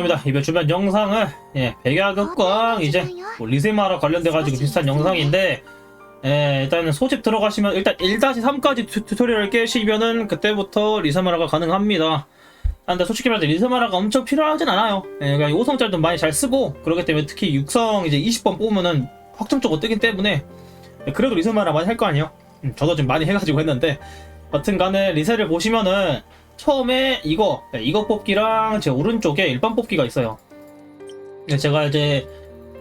입니다. 이번 주변 영상은 예, 백야극광 이제 뭐 리세마라 관련돼가지고 비슷한 영상인데 예, 일단은 소집 들어가시면 일단 1-3까지 튜, 튜토리얼을 깨시면은 그때부터 리세마라가 가능합니다. 아, 근데 솔직히 말해서 리세마라가 엄청 필요하진 않아요. 예, 그냥 5성짜리도 많이 잘 쓰고 그렇기 때문에 특히 6성 이제 20번 뽑으면은 확정적으로 뜨기 때문에 예, 그래도 리세마라 많이 할 거 아니에요? 음, 저도 좀 많이 해가지고 했는데 여튼 간에 리세를 보시면은 처음에 이거 네, 이거 뽑기랑 제 오른쪽에 일반 뽑기가 있어요. 근데 제가 이제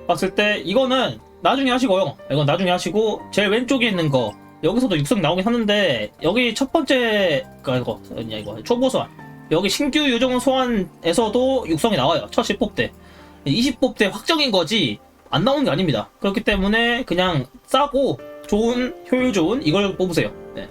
봤을 때 이거는 나중에 하시고요. 이건 나중에 하시고 제일 왼쪽에 있는 거 여기서도 육성 나오긴 하는데 여기 첫 번째 그 이거 뭐냐 이거 초보 소환 여기 신규 요정 소환에서도 육성이 나와요. 첫 10뽑 때 20뽑 때 확정인 거지 안 나오는 게 아닙니다. 그렇기 때문에 그냥 싸고 좋은 효율 좋은 이걸 뽑으세요. 네.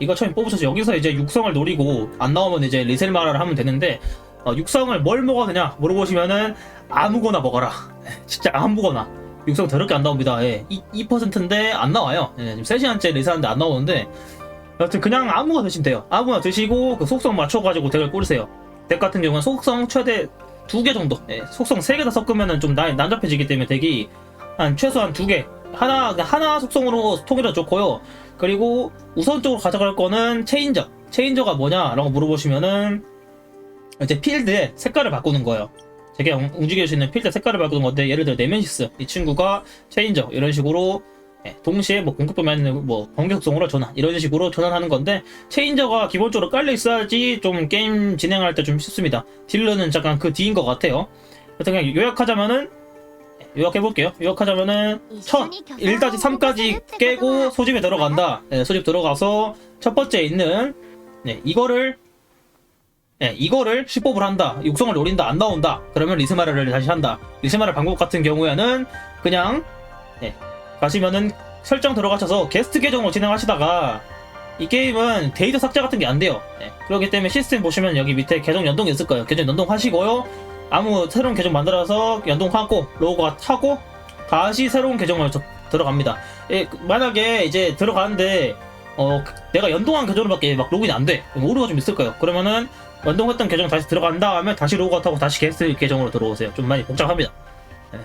이거 처음 뽑으셔서 여기서 이제 육성을 노리고 안 나오면 이제 리셀마라를 하면 되는데 어, 육성을 뭘 먹어야 되냐 물어보시면은 아무거나 먹어라. 진짜 아무거나. 육성 더럽게 안 나옵니다. 예. 2, 2%인데 안 나와요. 예, 지금 3시간째 리사하는데 안 나오는데. 여튼 그냥 아무거나 드시면 돼요. 아무거나 드시고 그 속성 맞춰가지고 덱을 꾸리세요. 덱 같은 경우는 속성 최대 두 개 정도. 예, 속성 세 개 다 섞으면은 좀 난, 난잡해지기 때문에 덱이 한 최소한 두개 하나 하나 속성으로 통일해 좋고요 그리고 우선적으로 가져갈 거는 체인저. 체인저가 뭐냐라고 물어보시면은 이제 필드의 색깔을 바꾸는 거예요. 움- 움직일 수 있는 필드 색깔을 바꾸는 건데 예를 들어 네메시스 이 친구가 체인저 이런 식으로 예, 동시에 뭐 아니라 뭐 번개 속성으로 전환 이런 식으로 전환하는 건데 체인저가 기본적으로 깔려 있어야지 좀 게임 진행할 때 좀 쉽습니다. 딜러는 잠깐 그 뒤인 것 같아요. 여튼 그냥 요약하자면은 예, 요약해볼게요. 요약하자면은 첫 1-3까지 깨고 소집에 들어간다. 네, 소집 들어가서 첫 번째 있는 네, 이거를 네, 이거를 10뽑을 한다. 육성을 노린다. 안 나온다. 그러면 리스마르를 다시 한다. 리스마르 방법 같은 경우에는 그냥 네, 가시면은 설정 들어가셔서 게스트 계정으로 진행하시다가 이 게임은 데이터 삭제 같은 게 안 돼요. 네, 그렇기 때문에 시스템 보시면 여기 밑에 계정 연동이 있을 거예요. 계정 연동하시고요. 아무 새로운 계정 만들어서 연동하고 로고가 타고 다시 새로운 계정을 저, 들어갑니다. 예, 만약에 이제 들어가는데 어, 그, 내가 연동한 계정으로밖에 막 로그인 안 돼. 오류가 좀 있을까요? 그러면은 연동했던 계정 다시 들어간 다음에 다시 로그가 타고 다시 게스트 계정으로 들어오세요. 좀 많이 복잡합니다. 네.